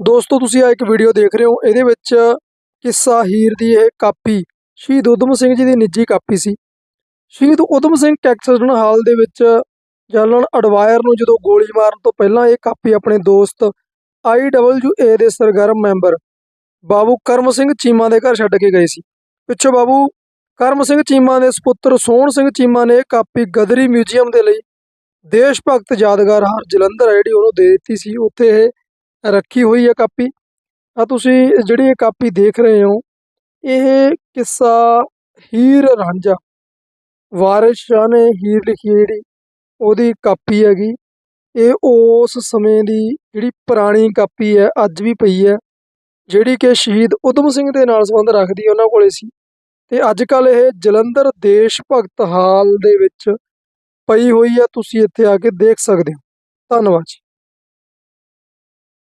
ਦੋਸਤੋ, ਤੁਸੀਂ ਆ ਇੱਕ ਵੀਡੀਓ ਦੇਖ ਰਹੇ ਹੋ। ਇਹਦੇ ਵਿੱਚ ਕਿੱਸਾ ਹੀਰ ਦੀ ਇਹ ਕਾਪੀ, ਸ਼ਹੀਦ ਊਧਮ ਸਿੰਘ ਜੀ ਦੀ ਨਿੱਜੀ ਕਾਪੀ ਸੀ। ਸ਼ਹੀਦ ਊਧਮ ਸਿੰਘ ਕੈਕਸਟਨ ਹਾਲ ਦੇ ਵਿੱਚ ਜਨਰਲ ਅਡਵਾਇਰ ਨੂੰ ਜਦੋਂ ਗੋਲੀ ਮਾਰਨ ਤੋਂ ਪਹਿਲਾਂ ਇਹ ਕਾਪੀ ਆਪਣੇ ਦੋਸਤ ਆਈਡਬਲਯੂਏ ਦੇ ਸਰਗਰਮ ਮੈਂਬਰ ਬਾਬੂ ਕਰਮ ਸਿੰਘ ਚੀਮਾ ਦੇ ਘਰ ਛੱਡ ਕੇ ਗਏ ਸੀ। ਪਿੱਛੋਂ ਬਾਬੂ ਕਰਮ ਸਿੰਘ ਚੀਮਾ ਦੇ ਸੁਪੁੱਤਰ ਸੋਹਣ ਸਿੰਘ ਚੀਮਾ ਨੇ ਇਹ ਕਾਪੀ ਗਦਰੀ ਮਿਊਜ਼ੀਅਮ ਦੇ ਲਈ ਦੇਸ਼ ਭਗਤ ਯਾਦਗਾਰ ਹਰ ਜਲੰਧਰ ਹੈ ਜਿਹੜੀ ਉਹਨੂੰ ਦੇ ਦਿੱਤੀ ਸੀ। ਉੱਥੇ ਇਹ ਰੱਖੀ ਹੋਈ ਹੈ ਕਾਪੀ। ਆ ਤੁਸੀਂ ਜਿਹੜੀ ਇਹ ਕਾਪੀ ਦੇਖ ਰਹੇ ਹੋ, ਇਹ ਕਿੱਸਾ ਹੀਰ ਰਾਂਝਾ। ਵਾਰਿਸ ਸ਼ਾਹ ਨੇ ਹੀਰ ਲਿਖੀ ਜਿਹੜੀ, ਉਹਦੀ ਕਾਪੀ ਹੈਗੀ। ਇਹ ਉਸ ਸਮੇਂ ਦੀ ਜਿਹੜੀ ਪੁਰਾਣੀ ਕਾਪੀ ਹੈ, ਅੱਜ ਵੀ ਪਈ ਹੈ, ਜਿਹੜੀ ਕਿ ਸ਼ਹੀਦ ਊਧਮ ਸਿੰਘ ਦੇ ਨਾਲ ਸੰਬੰਧ ਰੱਖਦੀ ਹੈ, ਉਹਨਾਂ ਕੋਲੇ ਸੀ। ਤੇ ਅੱਜ ਕੱਲ ਇਹ ਜਲੰਧਰ ਦੇਸ਼ ਭਗਤ ਹਾਲ ਦੇ ਵਿੱਚ ਪਈ ਹੋਈ ਹੈ, ਤੁਸੀਂ ਇੱਥੇ ਆ ਕੇ ਦੇਖ ਸਕਦੇ ਹੋ। ਧੰਨਵਾਦ ਜੀ।